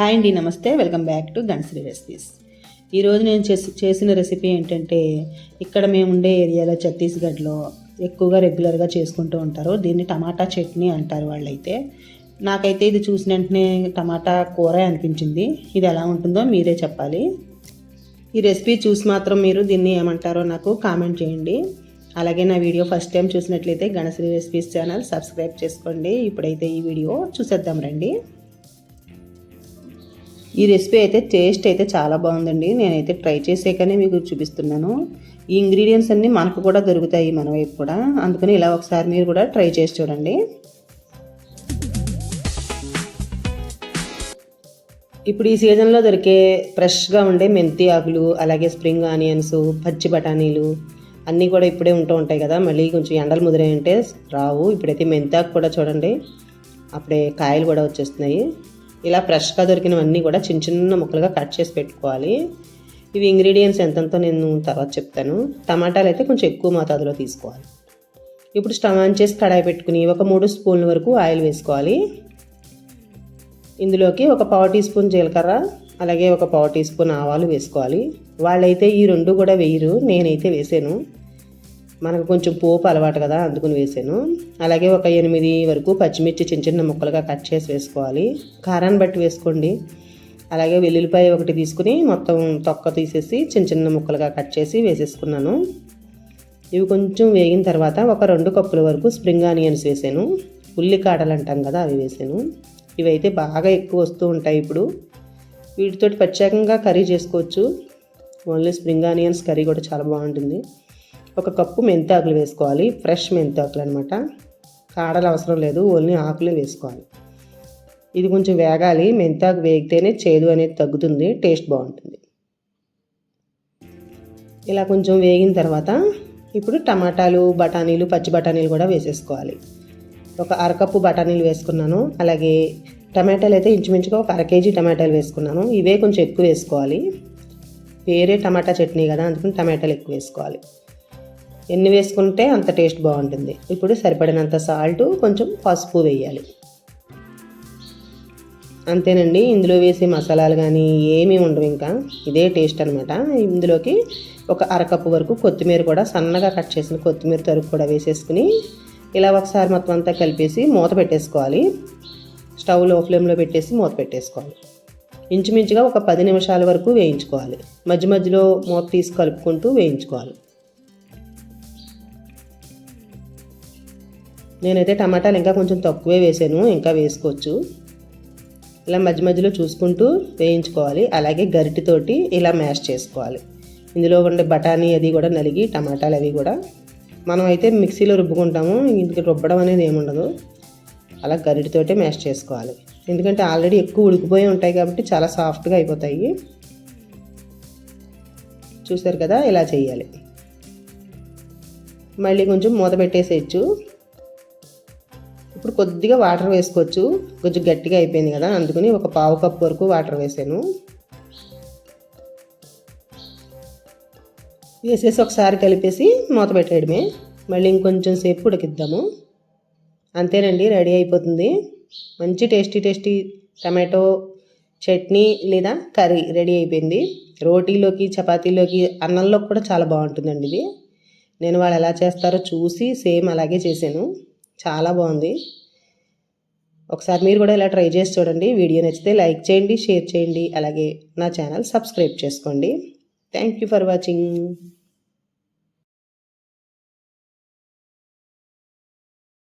Hi అండి నమస్తే. Welcome back to Ganashri recipes. ఈరోజు నేను చేసి చేసిన రెసిపీ ఏంటంటే ఇక్కడ మేము ఉండే ఏరియాలో ఛత్తీస్గఢ్లో ఎక్కువగా రెగ్యులర్గా చేసుకుంటూ ఉంటారు. దీన్ని టమాటా చట్నీ అంటారు వాళ్ళైతే. నాకైతే ఇది చూసిన వెంటనే టమాటా కూర అనిపించింది. ఇది ఎలా ఉంటుందో మీరే చెప్పాలి. ఈ రెసిపీ చూసి మాత్రం మీరు దీన్ని ఏమంటారో నాకు కామెంట్ చేయండి. అలాగే నా వీడియో ఫస్ట్ టైం చూసినట్లయితే గణశ్రీ రెసిపీస్ ఛానల్ సబ్స్క్రైబ్ చేసుకోండి. ఇప్పుడైతే ఈ వీడియో చూసేద్దాం రండి. ఈ రెసిపీ అయితే టేస్ట్ అయితే చాలా బాగుందండి. నేనైతే ట్రై చేసేకనే మీకు చూపిస్తున్నాను. ఈ ఇంగ్రీడియంట్స్ అన్నీ మనకు కూడా దొరుకుతాయి మన వైపు కూడా. అందుకని ఇలా ఒకసారి మీరు కూడా ట్రై చేసి చూడండి. ఇప్పుడు ఈ సీజన్లో దొరికే ఫ్రెష్గా ఉండే మెంతి ఆకులు అలాగే స్ప్రింగ్ ఆనియన్స్ పచ్చి బఠానీలు అన్నీ కూడా ఇప్పుడే ఉంటూ ఉంటాయి కదా. మళ్ళీ కొంచెం ఎండలు ముదిరాయంటే రావు. ఇప్పుడైతే మెంతి ఆకు కూడా చూడండి. అప్పుడే కాయలు కూడా వచ్చేస్తున్నాయి. ఇలా ఫ్రెష్గా దొరికినవన్నీ కూడా చిన్న చిన్న ముక్కలుగా కట్ చేసి పెట్టుకోవాలి. ఇవి ఇంగ్రీడియంట్స్ ఎంతంతో నేను తర్వాత చెప్తాను. టమాటాలు అయితే కొంచెం ఎక్కువ మోతాదులో తీసుకోవాలి. ఇప్పుడు స్టవ్ ఆన్ చేసి కడాయి పెట్టుకుని ఒక మూడు స్పూన్ల వరకు ఆయిల్ వేసుకోవాలి. ఇందులోకి ఒక పావు టీ స్పూన్ జీలకర్ర అలాగే ఒక పావు టీ స్పూన్ ఆవాలు వేసుకోవాలి. వాళ్ళైతే ఈ రెండు కూడా వేయరు నేనైతే వేసాను. మనకు కొంచెం పోపు అలవాటు కదా అందుకుని వేసాను. అలాగే ఒక ఎనిమిది వరకు పచ్చిమిర్చి చిన్న చిన్న ముక్కలుగా కట్ చేసి వేసుకోవాలి. కారాన్ని బట్టి వేసుకోండి. అలాగే వెల్లుల్లిపాయ ఒకటి తీసుకుని మొత్తం తొక్క తీసేసి చిన్న చిన్న ముక్కలుగా కట్ చేసి వేసేసుకున్నాను. ఇవి కొంచెం వేగిన తర్వాత ఒక రెండు కప్పుల వరకు స్ప్రింగ్ ఆనియన్స్ వేసాను. ఉల్లికాడలు అంటాం కదా అవి వేసాను. ఇవైతే బాగా ఎక్కువ వస్తూ ఉంటాయి ఇప్పుడు. వీటితోటి ప్రత్యేకంగా కర్రీ చేసుకోవచ్చు. ఓన్లీ స్ప్రింగ్ ఆనియన్స్ కర్రీ కూడా చాలా బాగుంటుంది. ఒక కప్పు మెంతాకులు వేసుకోవాలి. ఫ్రెష్ మెంతాకులు అనమాట కాడలు అవసరం లేదు. ఓన్లీ ఆకులు వేసుకోవాలి. ఇది కొంచెం వేగాలి. మెంతాకు వేగితేనే చేదు అనేది తగ్గుతుంది. టేస్ట్ బాగుంటుంది. ఇలా కొంచెం వేగిన తర్వాత ఇప్పుడు టమాటాలు బఠానీలు పచ్చి బఠానీలు కూడా వేసేసుకోవాలి. ఒక అరకప్పు బఠానీలు వేసుకున్నాను. అలాగే టమాటాలు అయితే ఇంచుమించుగా ఒక అర కేజీ టమాటాలు వేసుకున్నాను. ఇవే కొంచెం ఎక్కువ వేసుకోవాలి. వేరే టమాటా చట్నీ కదా అందుకని టమాటాలు ఎక్కువ వేసుకోవాలి. ఎన్ని వేసుకుంటే అంత టేస్ట్ బాగుంటుంది. ఇప్పుడు సరిపడినంత సాల్ట్ కొంచెం పసుపు వేయాలి. అంతేనండి ఇందులో వేసే మసాలాలు కానీ ఏమీ ఉండవు ఇంకా. ఇదే టేస్ట్ అనమాట ఇందులోకి ఒక అరకప్పు వరకు కొత్తిమీర కూడా సన్నగా కట్ చేసిన కొత్తిమీర తరుగు కూడా వేసేసుకుని ఇలా ఒకసారి మొత్తం అంతా కలిపేసి మూత పెట్టేసుకోవాలి. స్టవ్లో ఫ్లేమ్లో పెట్టేసి మూత పెట్టేసుకోవాలి. ఇంచుమించుగా ఒక పది నిమిషాల వరకు వేయించుకోవాలి. మధ్య మధ్యలో మూత తీసి కలుపుకుంటూ వేయించుకోవాలి. నేనైతే టమాటాలు ఇంకా కొంచెం తక్కువే వేసాను ఇంకా వేసుకోవచ్చు. ఇలా మధ్య మధ్యలో చూసుకుంటూ వేయించుకోవాలి. అలాగే గరిటితోటి ఇలా మ్యాష్ చేసుకోవాలి. ఇందులో ఉండే బఠానీ అది కూడా నలిగి టమాటాలు అవి కూడా. మనం అయితే మిక్సీలో రుబ్బుకుంటాము ఇందుకు రుబ్బడం అనేది ఏముండదు అలా గరిటితోటే మ్యాష్ చేసుకోవాలి. ఎందుకంటే ఆల్రెడీ ఎక్కువ ఉడికిపోయి ఉంటాయి కాబట్టి చాలా సాఫ్ట్గా అయిపోతాయి. చూసారు కదా ఇలా చేయాలి. మళ్ళీ కొంచెం మూత పెట్టేసేయచ్చు. ఇప్పుడు కొద్దిగా వాటర్ వేసుకోవచ్చు. కొంచెం గట్టిగా అయిపోయింది కదా అందుకని ఒక పావు కప్ వరకు వాటర్ వేసాను. వేసేసి ఒకసారి కలిపేసి మూత పెట్టేయడమే. మళ్ళీ ఇంకొంచెం సేపు ఉడికిద్దాము. అంతేనండి రెడీ అయిపోతుంది. మంచి టేస్టీ టేస్టీ టమాటో చట్నీ లేదా కర్రీ రెడీ అయిపోయింది. రోటీలోకి చపాతీలోకి అన్నంలో కూడా చాలా బాగుంటుందండి ఇది. నేను వాళ్ళు ఎలా చేస్తారో చూసి సేమ్ అలాగే చేశాను. చాలా బాగుంది. ఒకసారి మీరు కూడా ఇలా ట్రై చేసి చూడండి. వీడియో నచ్చితే లైక్ చేయండి షేర్ చేయండి. అలాగే నా ఛానల్ సబ్స్క్రైబ్ చేసుకోండి. Thank you for watching.